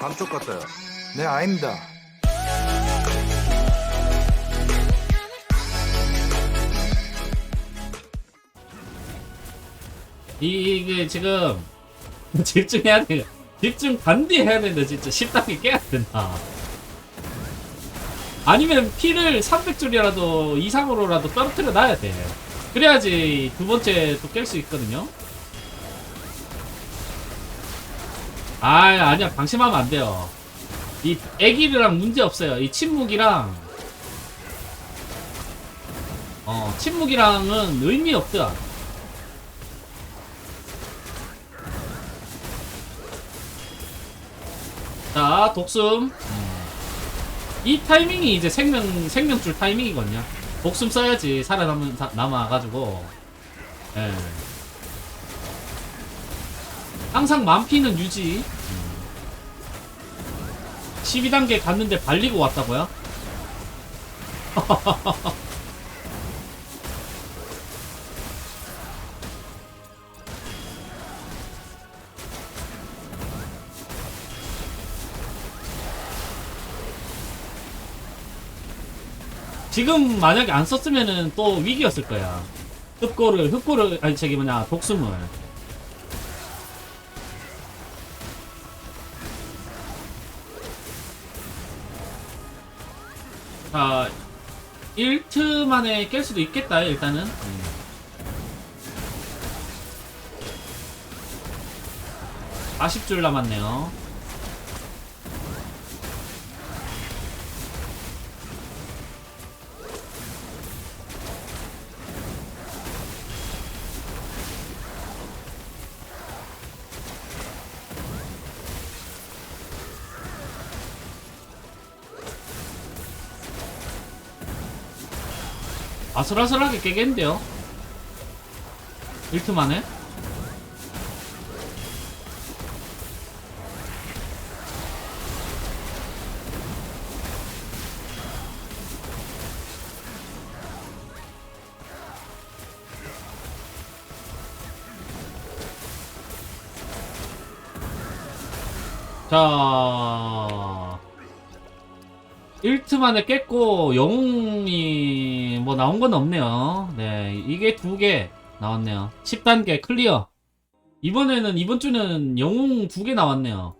감쪽 같아요. 네, 아닙니다. 이- 이게 지금 집중해야 돼. 집중 단디해야 된다 진짜 10단계 깨야 된다. 아니면 피를 300줄이라도 이상으로라도 떨어뜨려 놔야 돼. 그래야지 두 번째 또 깰 수 있거든요. 아 아니야 방심하면 안 돼요. 이 애기랑 문제 없어요. 이 침묵이랑 어 침묵이랑은 의미 없다. 자, 독숨. 이 타이밍이 이제 생명, 생명줄 타이밍이거든요. 독숨 써야지 살아남은, 사- 남아가지고. 예. 항상 만피는 유지. 12단계 갔는데 발리고 왔다고요? 지금 만약에 안 썼으면은 또 위기였을 거야. 흑고를, 흑고를, 아니, 저기 뭐냐, 독숨을. 자, 1트 만에 깰 수도 있겠다, 일단은. 음. 아 40줄 남았네요. 아슬아슬하게 깨겠는데요? 1트 만에? 자 1트 만에 깼고 영웅이 뭐 나온 건 없네요. 네, 이게 두 개 나왔네요. 10단계 클리어. 이번에는 이번 주는 영웅 두 개 나왔네요.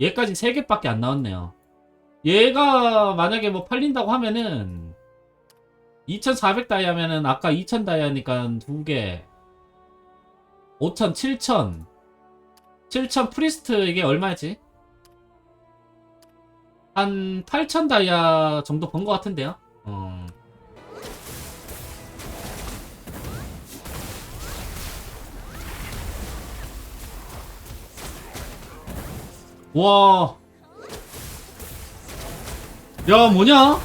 얘까지 세 개밖에 안 나왔네요. 얘가 만약에 뭐 팔린다고 하면은 2,400 다이아면은 아까 2,000 다이아니까 두 개. 5,000, 7,000. 7,000 프리스트 이게 얼마였지? 한 8천 다이아 정도 번 것 같은데요. 어. 와. 야, 뭐냐?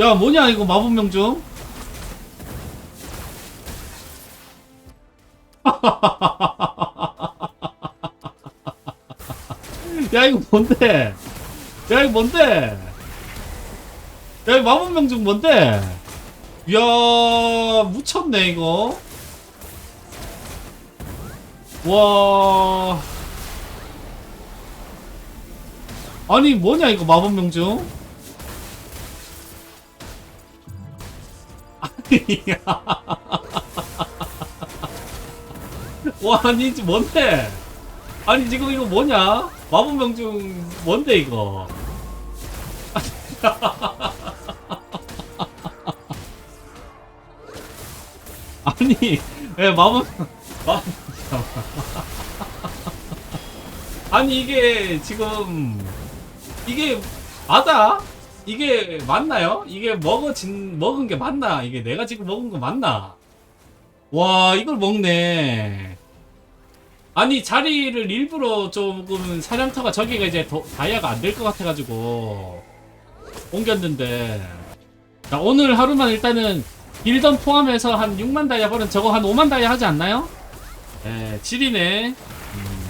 야, 뭐냐, 이거 마법 명중? 야 이거 뭔데? 야 이거 뭔데? 야 이거 마법 명중 뭔데? 이야 묻혔네 이거. 와. 아니 뭐냐 이거 마법 명중? 아니 와 아니 뭔데? 아니 지금 이거 뭐냐? 마법 명중 뭔데 이거? 아니 왜 마법 마... 아니 이게 지금 이게 맞아? 이게 맞나요? 이게 먹어진 먹은 게 맞나? 이게 내가 지금 먹은 거 맞나? 와 이걸 먹네. 아니 자리를 일부러 조금 사냥터가 저기가 이제 더, 다이아가 안 될 것 같아가지고 옮겼는데 자 오늘 하루만 일단은 빌던 포함해서 한 6만 다이아 버는 저거 한 5만 다이아 하지 않나요? 예, 7이네 음.